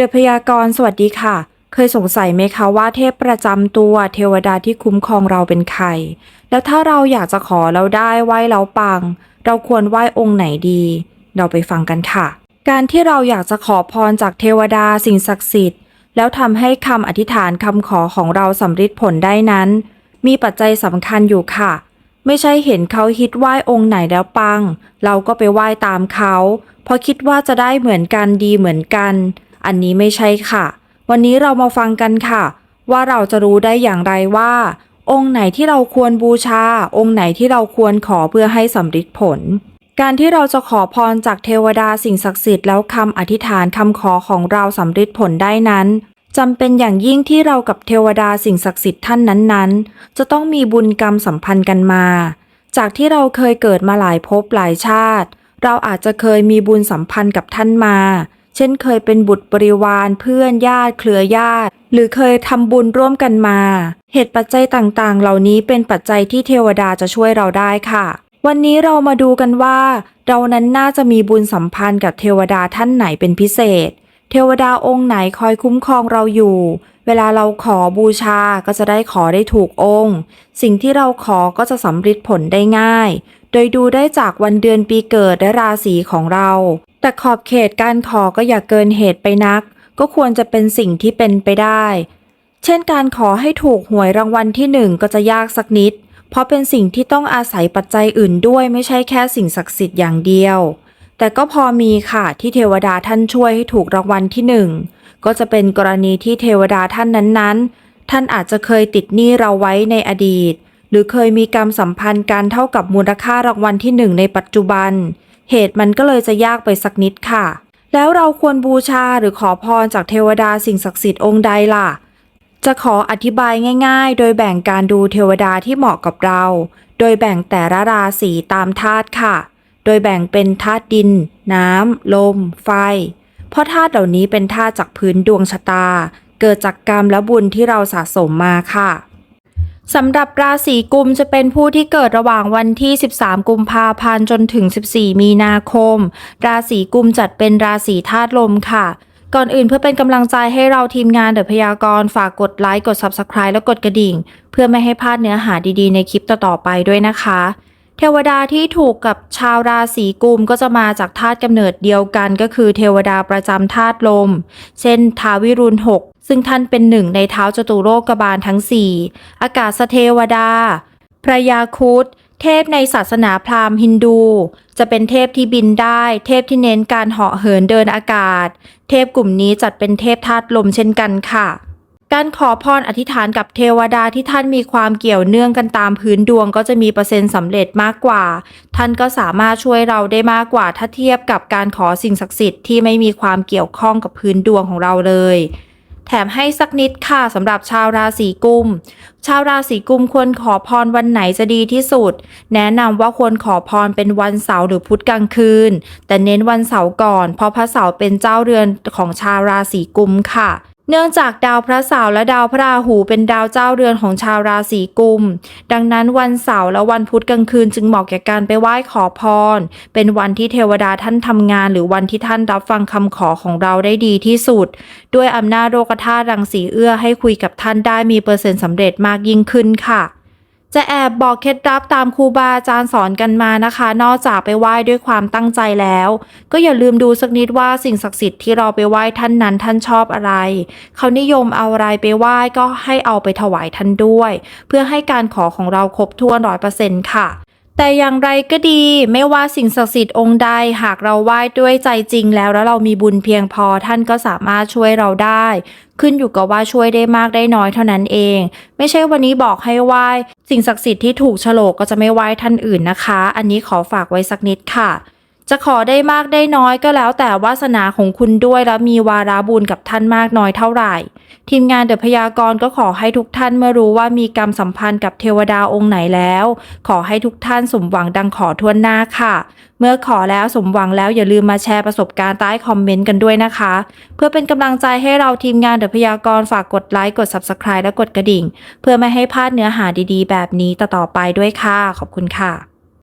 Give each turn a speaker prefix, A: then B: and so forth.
A: ดพยากรสวัสดีค่ะ เคยสงสัยไหมคะว่าเทพประจำตัวเทวดาที่คุ้มครองเราเป็นใคร แล้วถ้าเราอยากจะขอเราได้ไหว้เราปัง เราควรไหว้องค์ไหนดี เราไปฟังกันค่ะ การที่เราอยากจะขอพรจากเทวดาสิ่งศักดิ์สิทธิ์ แล้วทำให้คำอธิษฐานคำขอของเราสำเร็จผลได้นั้น มีปัจจัยสำคัญอยู่ค่ะไม่ใช่เห็นเขาฮิตไหว้องค์ไหนแล้วปัง เราก็ไปไหว้ตามเขา เพราะคิดว่าจะได้เหมือนกันดีเหมือนกัน อันนี้ไม่ใช่ค่ะ วันนี้เรามาฟังกันค่ะ ว่าเราจะรู้ได้อย่างไรว่า องค์ไหนที่เราควรบูชา องค์ไหนที่เราควรขอเพื่อให้สำเร็จผล การที่เราจะขอพรจากเทวดาสิ่งศักดิ์สิทธิ์แล้วคำอธิษฐานคำขอของเราสำเร็จผลได้นั้นจำเป็นอย่างยิ่งที่เรากับเทวดาสิ่งศักดิ์สิทธิ์ท่านนั้นๆ จะต้องมีบุญกรรมสัมพันธ์กันมา จากที่เราเคยเกิดมาหลายภพหลายชาติ เราอาจจะเคยมีบุญสัมพันธ์กับท่านมา ช่นเคยเป็นบุตรบริวารเพื่อนญาติเครือญาติ หรือเคยทำบุญร่วมกันมา เหตุปัจจัยต่างๆ เหล่านี้เป็นปัจจัยที่เทวดาจะช่วยเราได้ค่ะ วันนี้เรามาดูกันว่า เรานั้นน่าจะมีบุญสัมพันธ์กับเทวดาท่านไหนเป็นพิเศษ เทวดาองค์ไหนคอยคุ้มครองเราอยู่ เวลาเราขอบูชาก็จะได้ขอได้ถูกองค์ สิ่งที่เราขอก็จะสำเร็จผลได้ง่ายโดยดูได้จากวันเดือนปีเกิดและราศีของเรา แต่ขอบเขตการขอก็อย่าเกินเหตุไปนัก ก็ควรจะเป็นสิ่งที่เป็นไปได้ เช่นการขอให้ถูกหวยรางวัลที่หนึ่งก็จะยากสักนิด เพราะเป็นสิ่งที่ต้องอาศัยปัจจัยอื่นด้วยไม่ใช่แค่สิ่งศักดิ์สิทธิ์อย่างเดียว แต่ก็พอมีค่ะที่เทวดาท่านช่วยให้ถูกรางวัลที่หนึ่งก็จะเป็นกรณีที่เทวดาท่านนั้นๆ ท่านอาจจะเคยติดหนี้เราไว้ในอดีต หรือเคยมีกรรมสัมพันธ์กันเท่ากับมูลค่ารางวัลที่หนึ่งในปัจจุบัน เหตุมันก็เลยจะยากไปสักนิดค่ะ แล้วเราควรบูชาหรือขอพรจากเทวดาสิ่งศักดิ์สิทธิ์องค์ใดล่ะ จะขออธิบายง่าย ๆ โดยแบ่งการดูเทวดาที่เหมาะกับเรา โดยแบ่งแต่ละราศีตามธาตุค่ะ โดยแบ่งเป็นธาตุดิน น้ำ ลม ไฟ เพราะธาตุเหล่านี้เป็นธาตุจากพื้นดวงชะตา เกิดจากกรรมและบุญที่เราสะสมมาค่ะ สำหรับราศีกุมจะเป็นผู้ที่เกิดระหว่างวันที่ 13 กุมภาพันธ์จนถึง 14 มีนาคม ราศีกุมจัดเป็นราศีธาตุลมค่ะ ก่อนอื่นเพื่อเป็นกำลังใจให้เราทีมงานเดอะพยากรณ์ฝากกดไลค์ กด Subscribe และกดกระดิ่ง เพื่อไม่ให้พลาดเนื้อหาดีๆ ในคลิปต่อๆไปด้วยนะคะ เทวดาที่ถูกกับชาวราศีกุมก็จะมาจากธาตุกำเนิดเดียวกันก็คือเทวดาประจำธาตุลม เช่นทาววิรุณหก ซึ่งท่านเป็นหนึ่งในเท้าจตุโลกบาลทั้ง4อากาศเทวดา พระยาครุฑเทพในศาสนาพราหมณ์ฮินดู จะเป็นเทพที่บินได้ เทพที่เน้นการเหาะเหินเดินอากาศ เทพกลุ่มนี้จัดเป็นเทพธาตุลมเช่นกันค่ะ การขอพรอธิษฐานกับเทวดาที่ท่านมีความเกี่ยวเนื่องกันตามพื้นดวงก็จะมีเปอร์เซ็นต์สำเร็จมากกว่า ท่านก็สามารถช่วยเราได้มากกว่าถ้าเทียบกับการขอสิ่งศักดิ์สิทธิ์ที่ไม่มีความเกี่ยวข้องกับพื้นดวงของเราเลย แถมให้สักนิดค่ะสำหรับชาวราศีกุม ชาวราศีกุมควรขอพรวันไหนจะดีที่สุด แนะนำว่าควรขอพรเป็นวันเสาร์หรือพุธกลางคืน แต่เน้นวันเสาร์ก่อน เพราะพระเสาร์เป็นเจ้าเรือนของชาวราศีกุมค่ะ เนื่องจากดาวพระเสาร์และดาวพระราหูเป็นดาวเจ้าเรือนของชาวราศีกุม ดังนั้นวันเสาร์และวันพุธกลางคืนจึงเหมาะแก่การไปไหว้ขอพร เป็นวันที่เทวดาท่านทำงาน หรือวันที่ท่านรับฟังคำขอของเราได้ดีที่สุด ด้วยอำนาจโลกธาตุรังสีเอื้อให้คุยกับท่านได้มีเปอร์เซ็นต์สำเร็จมากยิ่งขึ้นค่ะ จะแอบบอกเคล็ดลับตามครูบาอาจารย์สอนกันมานะคะ นอกจากไปไหว้ด้วยความตั้งใจแล้ว ก็อย่าลืมดูสักนิดว่าสิ่งศักดิ์สิทธิ์ที่เราไปไหว้ท่านนั้นท่านชอบอะไร เขานิยมเอาอะไรไปไหว้ก็ให้เอาไปถวายท่านด้วย เพื่อให้การขอของเราครบถ้วนร้อยเปอร์เซ็นต์ค่ะ แต่อย่างไรก็ดีไม่ว่าสิ่งศักดิ์สิทธิ์องค์ใดหากเราไหว้ด้วยใจจริงแล้วแล้วเรามีบุญเพียงพอท่านก็สามารถช่วยเราได้ ขึ้นอยู่กับว่าช่วยได้มากได้น้อยเท่านั้นเอง ไม่ใช่วันนี้บอกให้ไหว้สิ่งศักดิ์สิทธิ์ที่ถูกฉลกก็จะไม่ไหว้ท่านอื่นนะคะ อันนี้ขอฝากไว้สักนิดค่ะ จะขอได้มากได้น้อยก็แล้วแต่วาสนาของคุณด้วยแล้วมีวาระบุญกับท่านมากน้อยเท่าไหร่ ทีมงานเดอะพยากรณ์ก็ขอให้ทุกท่านเมื่อรู้ว่ามีกรรมสัมพันธ์กับเทวดาองค์ไหนแล้ว ขอให้ทุกท่านสมหวังดังขอทวนหน้าค่ะ เมื่อขอแล้วสมหวังแล้วอย่าลืมมาแชร์ประสบการณ์ใต้คอมเมนต์กันด้วยนะคะ เพื่อเป็นกำลังใจให้เราทีมงานเดอะพยากรณ์ฝากกดไลค์กด Subscribe และกดกระดิ่ง เพื่อไม่ให้พลาดเนื้อหาดีๆ แบบนี้ต่อๆไปด้วยค่ะ ขอบคุณค่ะ